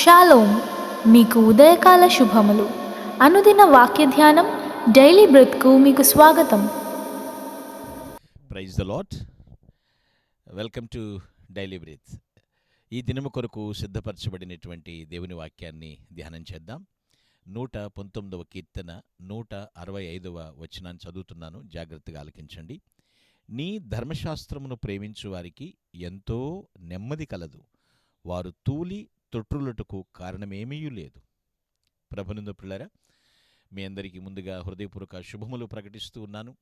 Shalom మీకు ఉదయకాల శుభములు. అనుదిన వాక్య ధ్యానం డైలీ బ్రత్కు మీకు స్వాగతం. Praise the Lord welcome to daily breath. ఈ దినము కొరకు సిద్ధపరచబడినటువంటి దేవుని వాక్యాన్ని ధ్యానం చేద్దాం. నూట పంతొమ్మిదవ కీర్తన నూట అరవై ఐదవ వచనాన్ని చదువుతున్నాను. జాగ్రత్తగా ఆలకించండి. నీ ధర్మశాస్త్రమును ప్రేమించు వారికి ఎంతో నెమ్మది కలదు. వారు తూలి తొట్రులటకు కారణమేమీ లేదు. ప్రభునందు పిల్లరా మీ అందరికీ ముందుగా హృదయపూర్వక శుభములు ప్రకటిస్తూ ఉన్నాను.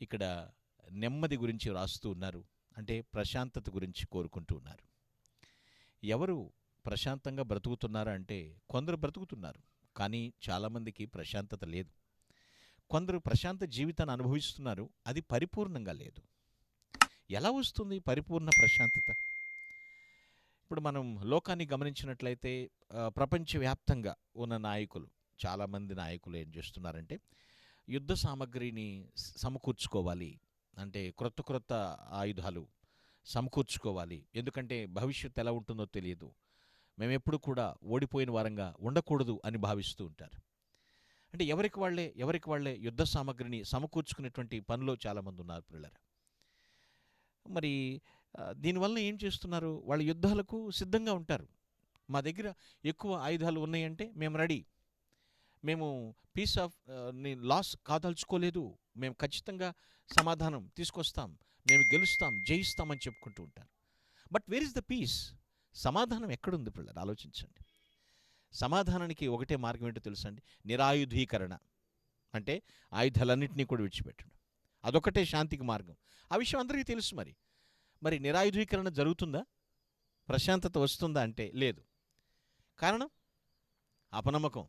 ఇక్కడ నెమ్మది గురించి రాస్తూ ఉన్నారు అంటే ప్రశాంతత గురించి కోరుకుంటూ ఉన్నారు. ఎవరు ప్రశాంతంగా బ్రతుకుతున్నారా అంటే కొందరు బ్రతుకుతున్నారు కానీ చాలామందికి ప్రశాంతత లేదు. కొందరు ప్రశాంత జీవితాన్ని అనుభవిస్తున్నారు అది పరిపూర్ణంగా లేదు. ఎలా వస్తుంది పరిపూర్ణ ప్రశాంతత? ఇప్పుడు మనం లోకాన్ని గమనించినట్లయితే ప్రపంచవ్యాప్తంగా ఉన్న నాయకులు చాలామంది నాయకులు ఏం చేస్తున్నారంటే యుద్ధ సామగ్రిని సమకూర్చుకోవాలి. అంటే క్రొత్త క్రొత్త ఆయుధాలు సమకూర్చుకోవాలి. ఎందుకంటే భవిష్యత్తు ఎలా ఉంటుందో తెలియదు. మేమెప్పుడు కూడా ఓడిపోయిన వారంగా ఉండకూడదు అని భావిస్తూ ఉంటారు. అంటే ఎవరికి వాళ్ళే ఎవరికి వాళ్ళే యుద్ధ సామగ్రిని సమకూర్చుకునేటువంటి పనిలో చాలామంది ఉన్నారు పిల్లలు మరి దీనివల్ల ఏం చేస్తున్నారు? వాళ్ళ యుద్ధాలకు సిద్ధంగా ఉంటారు. మా దగ్గర ఎక్కువ ఆయుధాలు ఉన్నాయంటే మేము రెడీ. మేము పీస్ ఆఫ్ లాస్ కాదలుచుకోలేదు. మేము ఖచ్చితంగా సమాధానం తీసుకొస్తాం. మేము గెలుస్తాం జయిస్తామని చెప్పుకుంటూ ఉంటారు. But where is the peace సమాధానం ఎక్కడుంది పిల్లలు? ఆలోచించండి. సమాధానానికి ఒకటే మార్గం ఏంటో తెలుసండి? నిరాయుధీకరణ. అంటే ఆయుధాలన్నింటినీ కూడా విడిచిపెట్టడం. అదొకటే శాంతికి మార్గం. ఆ విషయం అందరికీ తెలుసు మరి. మరి నిరాయుధీకరణ జరుగుతుందా? ప్రశాంతత వస్తుందా అంటే లేదు. కారణం? అపనమ్మకం.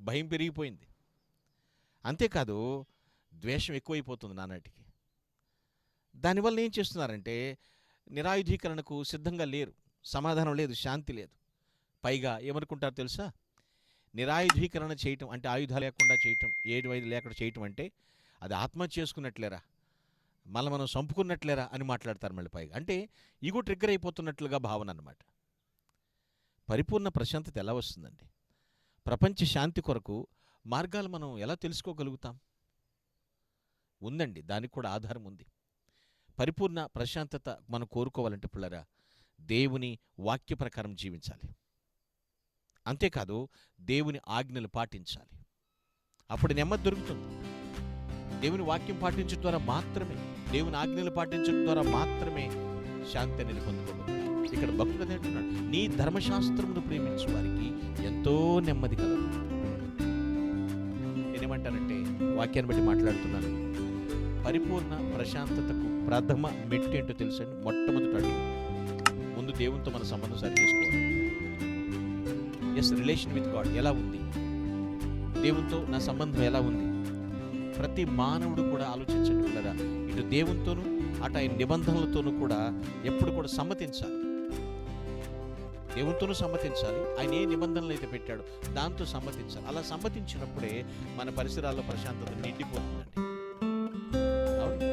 భయం పెరిగిపోయింది. అంతేకాదు ద్వేషం ఎక్కువైపోతుంది నానాటికి. దానివల్ల ఏం చేస్తున్నారంటే నిరాయుధీకరణకు సిద్ధంగా లేరు. సమాధానం లేదు శాంతి లేదు. పైగా ఏమనుకుంటారు తెలుసా? నిరాయుధీకరణ చేయటం అంటే ఆయుధాలు లేకుండా చేయటం ఏడు ఐదు లేకుండా చేయటం అంటే అది ఆత్మహత్య చేసుకున్నట్లేరా? మళ్ళీ మనం చంపుకున్నట్లేరా అని మాట్లాడతారు మళ్ళీ పైగా. అంటే ఈగో ట్రిగ్గర్ అయిపోతున్నట్లుగా భావన అన్నమాట. పరిపూర్ణ ప్రశాంతత ఎలా వస్తుందండి? ప్రపంచ శాంతి కొరకు మార్గాలు మనం ఎలా తెలుసుకోగలుగుతాం? ఉందండి దానికి కూడా ఆధారం ఉంది. పరిపూర్ణ ప్రశాంతత మనం కోరుకోవాలంటే పిల్లరా దేవుని వాక్య ప్రకారం జీవించాలి. అంతేకాదు దేవుని ఆజ్ఞలు పాటించాలి. అప్పుడు నెమ్మది దొరుకుతుంది. దేవుని వాక్యం పాటించడం ద్వారా మాత్రమే దేవుని ఆజ్ఞలు పాటించడం ద్వారా మాత్రమే శాంతి అనేది పొందుకోగలం ఇక్కడ భక్తుడు అదే అంటున్నాడు. నీ ధర్మశాస్త్రమును ప్రేమించు వారికి ఎంతో నెమ్మది కలదు. నేనేమంటానంటే వాక్యాన్ని బట్టి మాట్లాడుతున్నాను. పరిపూర్ణ ప్రశాంతతకు ప్రథమ మెట్టు ఏంటో తెలుసండి? మొట్టమొదటి అడుగు ముందు దేవునితో మన సంబంధం సరి చేసుకోవాలి. ఎస్ రిలేషన్ విత్ గాడ్ ఎలా ఉంది? దేవునితో నా సంబంధం ఎలా ఉంది? ప్రతి మానవుడు కూడా ఆలోచించండి. ఇటు దేవునితోనూ అటు ఆయన నిబంధనలతోనూ కూడా ఎప్పుడు కూడా సమ్మతించాలి. దేవునితోనూ సమ్మతించాలి. ఆయన ఏ నిబంధనలు అయితే పెట్టాడో దాంతో సమ్మతించాలి. అలా సమ్మతించినప్పుడే మన పరిసరాల్లో ప్రశాంతత నిండిపోతుందండి. అవును.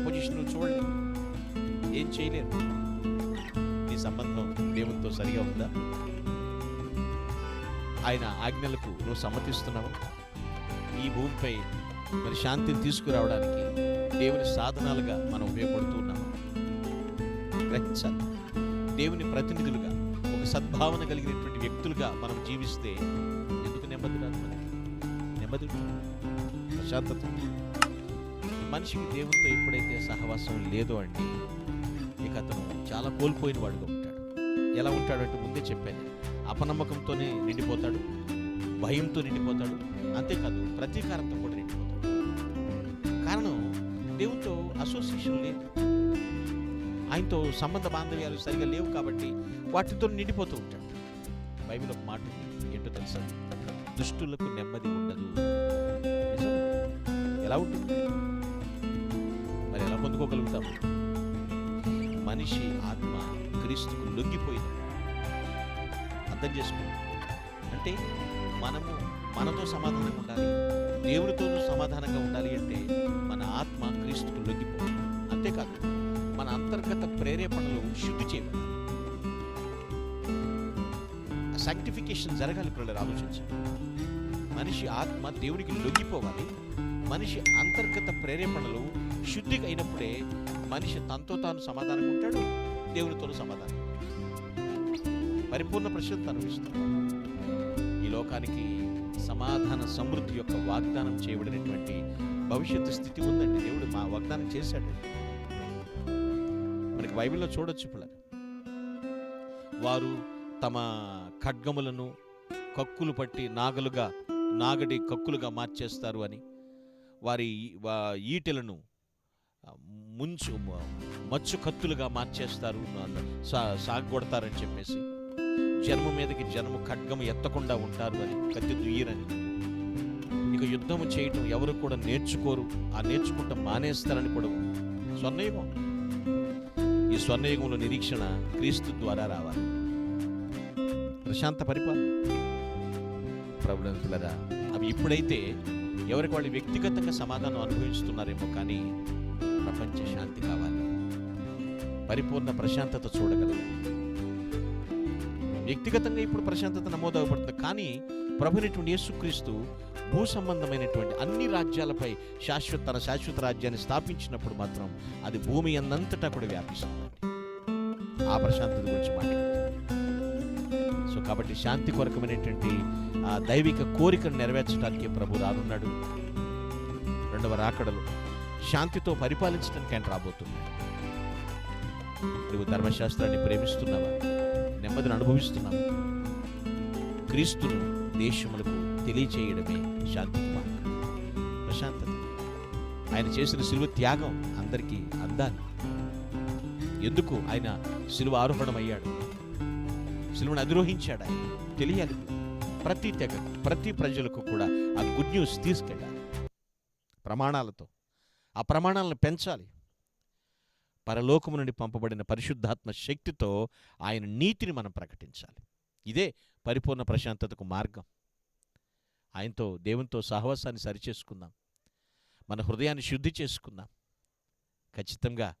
అపోజిషన్ చూడండి. ఏం చేయలేరు. నీ సంబంధం దేవునితో సరిగా ఉందా? ఆయన ఆజ్ఞలకు నువ్వు సమ్మతిస్తున్నావు? ఈ భూమిపై మరి శాంతిని తీసుకురావడానికి దేవుని సాధనాలుగా మనం ఉపయోగపడుతూ ఉన్నాము. గ్రహించాలి. దేవుని ప్రతినిధులుగా ఒక సద్భావన కలిగినటువంటి వ్యక్తులుగా మనం జీవిస్తే ఎందుకు నెమ్మది రాదు మనకి? నెమ్మది ప్రశాంతత మనిషికి దేవునితో ఎప్పుడైతే సహవాసం లేదో అండి ఇక అతను చాలా కోల్పోయిన వాడుగా ఉంటాడు. ఎలా ఉంటాడంటే ముందే చెప్పాను. అపనమ్మకంతోనే నిండిపోతాడు. భయంతో నిండిపోతాడు. అంతేకాదు ప్రతీకారంతో కూడా. దేవునితో అసోసియేషన్ లేదు. ఆయనతో సంబంధ బాంధవ్యాలు సరిగా లేవు కాబట్టి వాటితో నిండిపోతూ ఉంటాడు. బైబిల్ ఒక మాట ఏంటో తెలుసా? దుష్టులకు నెమ్మది ఉండదు. ఎలా ఉంటుంది? మరి ఎలా పొందుకోగలుగుతాం? మనిషి ఆత్మ క్రీస్తుకు లొంగిపోయింది. అర్థం చేసుకో అంటే మనము మనతో సమాధానం ఉండాలి. దేవుడితోనూ సమాధానంగా ఉండాలి అంటే మన ఆత్మ క్రీస్తుకు లొంగిపోవాలి అంతేకాదు మన అంతర్గత ప్రేరేపణలు శుద్ధి చేయబడాలి. సాంక్టిఫికేషన్ జరగాలి పిల్లలు ఆలోచించాలి మనిషి ఆత్మ దేవునికి లొంగిపోవాలి మనిషి అంతర్గత ప్రేరేపణలు శుద్ధి అయినప్పుడే మనిషి తనతో తాను సమాధానం ఉంటాడు దేవునితోనూ సమాధానం పరిపూర్ణ ప్రశాంతత అనుభవిస్తాడు ఈ లోకానికి సమాధాన సమృద్ధి యొక్క వాగ్దానం చేయబడినటువంటి భవిష్యత్తు స్థితి ఉందండి. దేవుడు మా వాగ్దానం చేశాడు. మనకి బైబిల్లో చూడొచ్చు ఇప్పుడు వారు తమ ఖడ్గములను కక్కులు పట్టి నాగలుగా నాగడి కక్కులుగా మార్చేస్తారు అని వారి ఈటెలను ముంచు మచ్చు కత్తులుగా మార్చేస్తారు నా- సాగొడతారని చెప్పేసి. జన్మ మీదకి జన్మ ఖడ్గము ఎత్తకుండా ఉంటారు అని కత్తి దుయ్యరని. ఇక యుద్ధము చేయటం ఎవరు కూడా నేర్చుకోరు. ఆ నేర్చుకుంటూ మానేస్తారని కూడా స్వర్ణయుగం. ఈ స్వర్ణయుగంలో నిరీక్షణ క్రీస్తు ద్వారా రావాలి. ప్రశాంత పరిపాలన. ప్రభుత్వరా అవి ఇప్పుడైతే ఎవరికి వాళ్ళు వ్యక్తిగతంగా సమాధానం అనుభవిస్తున్నారేమో కానీ ప్రపంచ శాంతి కావాలి. పరిపూర్ణ ప్రశాంతత చూడగలరు. వ్యక్తిగతంగా ఇప్పుడు ప్రశాంతత నమోదవబడుతుంది. కానీ ప్రభునటువంటి యేసుక్రీస్తు భూ సంబంధమైనటువంటి అన్ని రాజ్యాలపై శాశ్వత తన శాశ్వత రాజ్యాన్ని స్థాపించినప్పుడు మాత్రం అది భూమి అన్నంతటా కూడా వ్యాపిస్తుందండి. ఆ ప్రశాంతత గురించి మాట్లాడుతుంది సో కాబట్టి శాంతి కొరకమైనటువంటి ఆ దైవిక కోరికను నెరవేర్చడానికి ప్రభు రానున్నాడు. రెండవ రాకడలు శాంతితో పరిపాలించడానికి ఆయన రాబోతున్నాడు. నువ్వు ధర్మశాస్త్రాన్ని ప్రేమిస్తున్నావా? నెమ్మదిని అనుభవిస్తున్నాం క్రీస్తును దేశములకు తెలియచేయడమే శాంతి ప్రశాంతత. ఆయన చేసిన సిలువ త్యాగం అందరికీ అందాలి. ఎందుకు ఆయన సిలువ ఆరోహణమయ్యాడు? సిలువను అధిరోహించాడు? ఆయన తెలియాలి. ప్రతి తెగ ప్రతి ప్రజలకు కూడా ఆ గుడ్ న్యూస్ తీసుకెళ్ళాలి. ప్రమాణాలతో. ఆ ప్రమాణాలను పెంచాలి. పరలోకము నుండి పంపబడిన పరిశుద్ధాత్మ శక్తితో ఆయన నీతిని మనం ప్రకటించాలి. ఇదే పరిపూర్ణ ప్రశాంతతకు మార్గం. ఆయనతో దేవునితో సహవాసాన్ని సరిచేసుకుందాం. మన హృదయాన్ని శుద్ధి చేసుకుందాం. ఖచ్చితంగా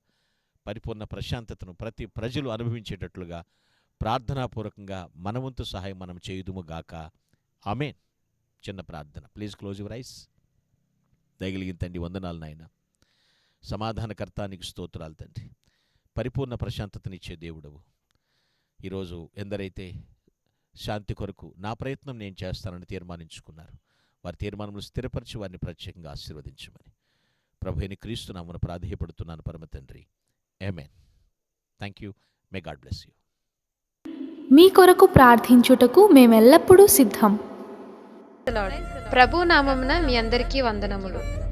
పరిపూర్ణ ప్రశాంతతను ప్రతి ప్రజలు అనుభవించేటట్లుగా ప్రార్థనాపూర్వకంగా మనవంతు సహాయం మనం చేయుదుము గాక. ఆమెన్. చిన్న ప్రార్థన. Please close your eyes. దయగలిగిన తండ్రి వందనాలు నాయన. సమాధానకర్త నీకు స్తోత్రాలు తండ్రి. పరిపూర్ణ ప్రశాంతతనిచ్చే దేవుడవు. ఈరోజు ఎందరైతే శాంతి కొరకు నా ప్రయత్నం నేను చేస్తానని తీర్మానించుకున్నారు. వారి తీర్మానములు స్థిరపరిచి వారిని ప్రత్యేకంగా ఆశీర్వదించమని. ప్రభుని క్రీస్తునామను ప్రాధేయపడుతున్నాను పరమ తండ్రి. Amen thank you may God bless you మీ కొరకు ప్రార్థించుటకు మేమెల్లప్పుడూ సిద్ధం. ప్రభు నామమున మీ అందరికీ వందనములు.